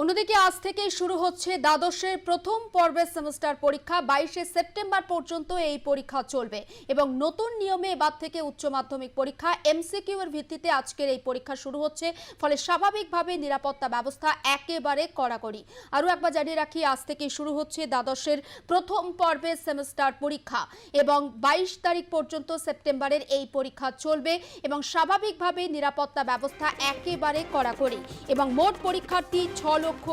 অন্যদিকে আজ থেকে শুরু হচ্ছে দ্বাদশের প্রথম পর্বের সেমিস্টার পরীক্ষা। বাইশে সেপ্টেম্বর পর্যন্ত এই পরীক্ষা চলবে এবং নতুন নিয়মে এবার থেকে উচ্চ মাধ্যমিক পরীক্ষা। এমসিকিউ এর ভিত্তিতে আজকের এই পরীক্ষা শুরু হচ্ছে। ফলে স্বাভাবিকভাবে নিরাপত্তা ব্যবস্থা একেবারে কড়াকড়ি। আরও একবার জানিয়ে রাখি, আজ থেকে শুরু হচ্ছে দ্বাদশের প্রথম পর্বের সেমিস্টার পরীক্ষা এবং বাইশ তারিখ পর্যন্ত সেপ্টেম্বরের এই পরীক্ষা চলবে এবং স্বাভাবিকভাবে নিরাপত্তা ব্যবস্থা একেবারে কড়াকড়ি এবং মোট পরীক্ষার্থী ছ লক্ষ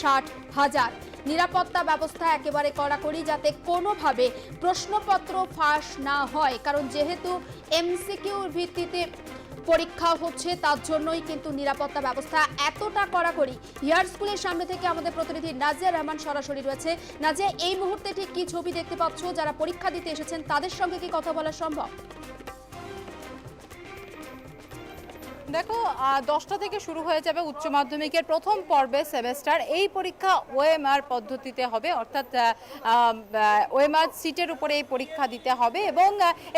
ষাট হাজার। নিরাপত্তা ব্যবস্থা একেবারে কড়াকড়ি যাতে কোনোভাবে প্রশ্নপত্র ফাঁস না হয়। কারণ যেহেতু এমসিকিউর ভিত্তিতে পরীক্ষা হচ্ছে, তার জন্যই কিন্তু নিরাপত্তা ব্যবস্থা এতটা কড়াকড়ি। ইয়ার স্কুলের সামনে থেকে আমাদের প্রতিনিধি নাজিয়া রহমান সরাসরি রয়েছে। নাজিয়া, এই মুহূর্তে ঠিক কি ছবি দেখতে পাচ্ছ? যারা পরীক্ষা দিতে এসেছেন, তাদের সঙ্গে কি কথা বলা সম্ভব? দেখো দশটা থেকে শুরু হয়ে যাবে উচ্চ মাধ্যমিকের প্রথম পর্বে সেমেস্টার। এই পরীক্ষা ওএমআর পদ্ধতিতে হবে, অর্থাৎ ওএমআর সিটের উপরে এই পরীক্ষা দিতে হবে এবং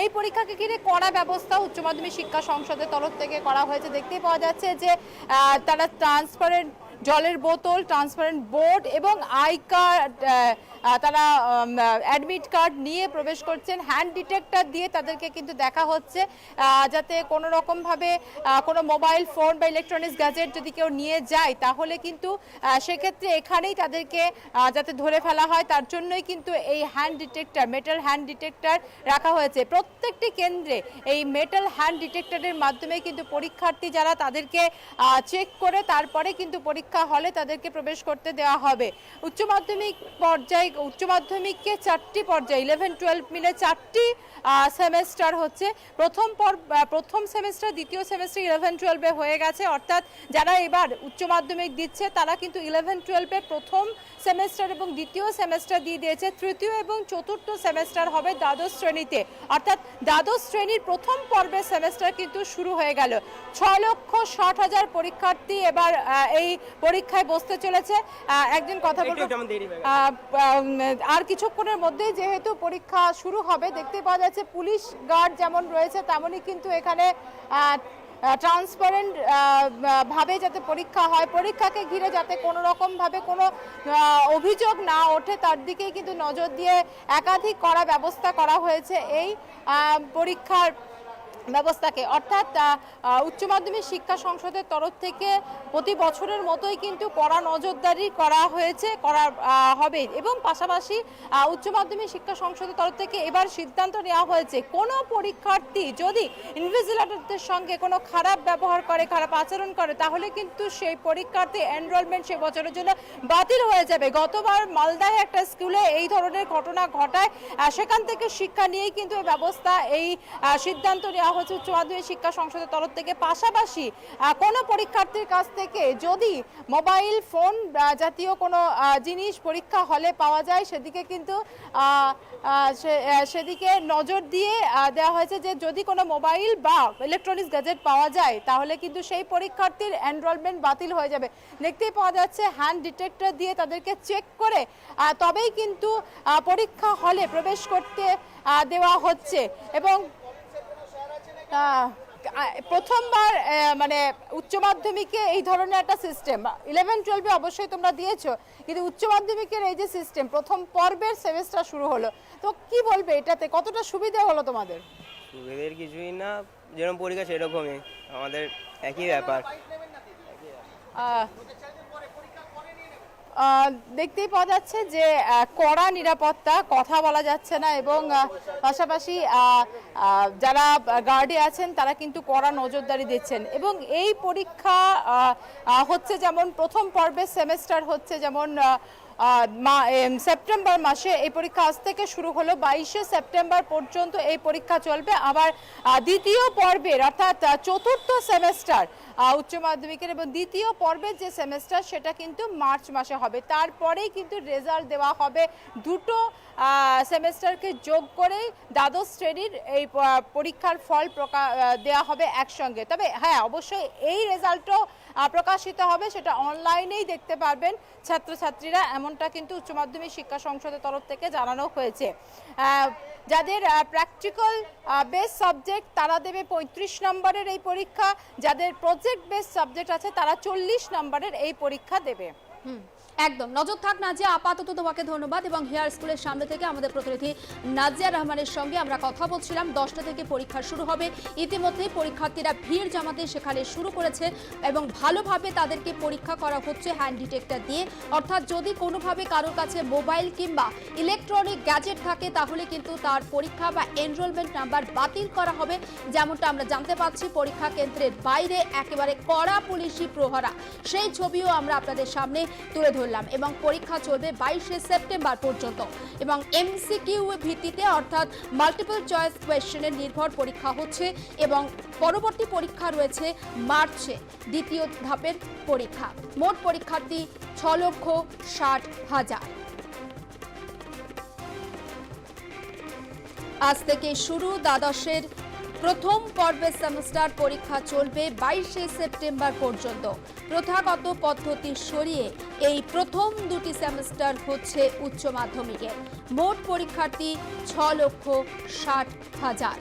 এই পরীক্ষাকে ঘিরে কড়া ব্যবস্থা উচ্চ মাধ্যমিক শিক্ষা সংসদের তরফ থেকে করা হয়েছে। দেখতেই পাওয়া যাচ্ছে যে তারা ট্রান্সপারেন্ট জলের বোতল ট্রান্সপারেন্ট বোর্ড এবং আই কার্ড তারা অ্যাডমিট কার্ড নিয়ে প্রবেশ করছেন। হ্যান্ড ডিটেক্টর দিয়ে তাদেরকে কিন্তু দেখা হচ্ছে যাতে কোনো রকমভাবে কোনো মোবাইল ফোন বা ইলেকট্রনিক্স গ্যাজেট যদি কেউ নিয়ে যায়, তাহলে কিন্তু সেক্ষেত্রে এখানেই তাদেরকে যাতে ধরে ফেলা হয়। তার জন্যই কিন্তু এই hand detector metal hand detector রাখা হয়েছে। প্রত্যেকটি কেন্দ্রে এই মেটাল হ্যান্ড ডিটেক্টরের মাধ্যমে কিন্তু পরীক্ষার্থী যারা তাদেরকে চেক করে, তারপরে কিন্তু পরীক্ষা হলে তাদেরকে প্রবেশ করতে দেওয়া হবে। উচ্চ মাধ্যমিক পর্যায়ে, উচ্চ মাধ্যমিককে চারটি পর্যায়ে ইলেভেন টুয়েলভ মিলে চারটি সেমেস্টার হচ্ছে। প্রথম পর প্রথম সেমেস্টার দ্বিতীয় সেমেস্টার ইলেভেন টুয়েলভে হয়ে গেছে। অর্থাৎ যারা এবার উচ্চ মাধ্যমিক দিচ্ছে, তারা কিন্তু ইলেভেন টুয়েলভে প্রথম সেমেস্টার এবং দ্বিতীয় সেমেস্টার দিয়ে দিয়েছে। তৃতীয় এবং চতুর্থ সেমেস্টার হবে দ্বাদশ শ্রেণীতে। অর্থাৎ দ্বাদশ শ্রেণির প্রথম পর্বের সেমেস্টার কিন্তু শুরু হয়ে গেল। ছ লক্ষ ষাট হাজার পরীক্ষার্থী এবার এই পরীক্ষায় বসতে চলেছে। আহ, একজন কথা বলব। আর কিছুক্ষণের মধ্যেই যেহেতু পরীক্ষা শুরু হবে দেখতে পাওয়া যাচ্ছে পুলিশ গার্ড যেমন রয়েছে তেমনই কিন্তু এখানে ট্রান্সপারেন্ট ভাবে যাতে পরীক্ষা হয় পরীক্ষাকে ঘিরে যাতে কোনো রকম ভাবে কোনো অভিযোগ না ওঠে তার দিকেই কিন্তু নজর দিয়ে একাধিক করা ব্যবস্থা করা হয়েছে। এই পরীক্ষার ব্যবস্থাকে। অর্থাৎ উচ্চ মাধ্যমিক শিক্ষা সংসদের তরফ থেকে প্রতি বছরের মতোই কিন্তু কড়া নজরদারি করা হয়েছে, করা হবে। এবং পাশাপাশি উচ্চ মাধ্যমিক শিক্ষা সংসদের তরফ থেকে এবার সিদ্ধান্ত নেওয়া হয়েছে, কোনো পরীক্ষার্থী যদি ইনভিজিলেটরদের সঙ্গে কোনো খারাপ ব্যবহার করে, খারাপ আচরণ করে, তাহলে কিন্তু সেই পরীক্ষার্থী এনরোলমেন্ট সে বছরের জন্য বাতিল হয়ে যাবে। গতবার মালদায় একটা স্কুলে এই ধরনের ঘটনা ঘটায় সেখান থেকে শিক্ষা নিয়েই কিন্তু ব্যবস্থা, এই সিদ্ধান্ত নেওয়া হচ্ছে উচ্চ মাধ্যমিক শিক্ষা সংসদের তরফ থেকে পাশাপাশি কোনো পরীক্ষার্থীর কাছ থেকে যদি মোবাইল, ফোন জাতীয় কোনো জিনিস পরীক্ষা হলে পাওয়া যায়, সেদিকে কিন্তু সেদিকে নজর দিয়ে দেওয়া হয়েছে যে যদি কোনো মোবাইল বা ইলেকট্রনিক্স গ্যাজেট পাওয়া যায়, তাহলে কিন্তু সেই পরীক্ষার্থীর এনরোলমেন্ট বাতিল হয়ে যাবে। দেখতেই পাওয়া যাচ্ছে হ্যান্ড ডিটেক্টর দিয়ে তাদেরকে চেক করে তবেই কিন্তু পরীক্ষা হলে প্রবেশ করতে দেওয়া হচ্ছে। এবং প্রথমবার মানে উচ্চ মাধ্যমিকে এই ধরনের একটা সিস্টেম ইলেভেন টুয়েলভে অবশ্যই তোমরা দিয়েছ কিন্তু উচ্চ মাধ্যমিকের এই যে সিস্টেম প্রথম পর্বের সেমিস্টার শুরু হলো তো কি বলবে এটাতে? কতটা সুবিধা হলো তোমাদের? সুবিধের কিছুই না যেরকম পরীক্ষা সেরকমই আমাদের একই ব্যাপার। দেখতেই পাওয়া যাচ্ছে যে কড়া নিরাপত্তা, কথা বলা যাচ্ছে না এবং পাশাপাশি যারা গার্ডে আছেন, তারা কিন্তু কড়া নজরদারি দিচ্ছেন। এবং এই পরীক্ষা হচ্ছে যেমন প্রথম পর্বের সেমেস্টার হচ্ছে যেমন সেপ্টেম্বর মাসে এই পরীক্ষা আজ থেকে শুরু হলো। বাইশে সেপ্টেম্বর পর্যন্ত এই পরীক্ষা চলবে। আবার দ্বিতীয় পর্বের, অর্থাৎ চতুর্থ সেমেস্টার উচ্চ মাধ্যমিকের এবং দ্বিতীয় পর্বের যে সেমেস্টার, সেটা কিন্তু মার্চ মাসে হবে। তারপরেই কিন্তু রেজাল্ট দেওয়া হবে দুটো সেমেস্টারকে যোগ করেই দ্বাদশ শ্রেণির এই পরীক্ষার ফল প্রকা দেওয়া হবে একসঙ্গে। তবে হ্যাঁ অবশ্যই এই রেজাল্টও প্রকাশিত হবে সেটা অনলাইনেই দেখতে পারবেন। ছাত্রছাত্রীরা এমনটা কিন্তু উচ্চ মাধ্যমিক শিক্ষা সংসদের তরফ থেকে জানানো হয়েছে। যাদের প্র্যাকটিক্যাল বেস সাবজেক্ট তারা দেবে পঁয়ত্রিশ নম্বরের এই পরীক্ষা। যাদের প্রজেক্ট বেস সাবজেক্ট আছে তারা চল্লিশ নম্বরের এই পরীক্ষা দেবে। হুম, একদম। নজর থাক নাজিয়া আপাতত তোমাকে ধন্যবাদ এবং হেয়ার স্কুলের সামনে থেকে আমাদের প্রতিনিধি নাজিয়া রহমানের সঙ্গে আমরা কথা বলছিলাম। দশটা থেকে পরীক্ষা শুরু হবে। ইতিমধ্যেই পরীক্ষার্থীরা ভিড় জমাতে সেখানে শুরু করেছে এবং ভালোভাবে তাদেরকে পরীক্ষা করা হচ্ছে হ্যান্ড ডিটেক্টর দিয়ে। অর্থাৎ যদি কোনোভাবে কারোর কাছে মোবাইল কিংবা ইলেকট্রনিক গ্যাজেট থাকে, তাহলে কিন্তু তার পরীক্ষা বা এনরোলমেন্ট নাম্বার বাতিল করা হবে। যেমনটা আমরা জানতে পাচ্ছি, পরীক্ষা কেন্দ্রের বাইরে একেবারে কড়া পুলিশি প্রহরা। সেই ছবিও আমরা আপনাদের সামনে তুলে ধরলাম এবং পরীক্ষা চলবে বাইশে সেপ্টেম্বর পর্যন্ত। এবং এমসিকিউ ভিত্তিতে অর্থাৎ মাল্টিপল চয়েস কোয়েশ্চেনের নির্ভর পরীক্ষা হচ্ছে এবং পরবর্তী পরীক্ষা রয়েছে মার্চে, দ্বিতীয় ধাপের পরীক্ষা। মোট পরীক্ষার্থী ছ লক্ষ ষাট হাজার। আজ থেকে শুরু দ্বাদশের প্রথম পর্বের সেমিস্টার পরীক্ষা চলবে বাইশে সেপ্টেম্বর পর্যন্ত। প্রথাগত পদ্ধতি সরিয়ে এই প্রথম দুটি সেমিস্টার হচ্ছে উচ্চ মাধ্যমিকের। মোট পরীক্ষার্থী ছ লক্ষ ষাট হাজার।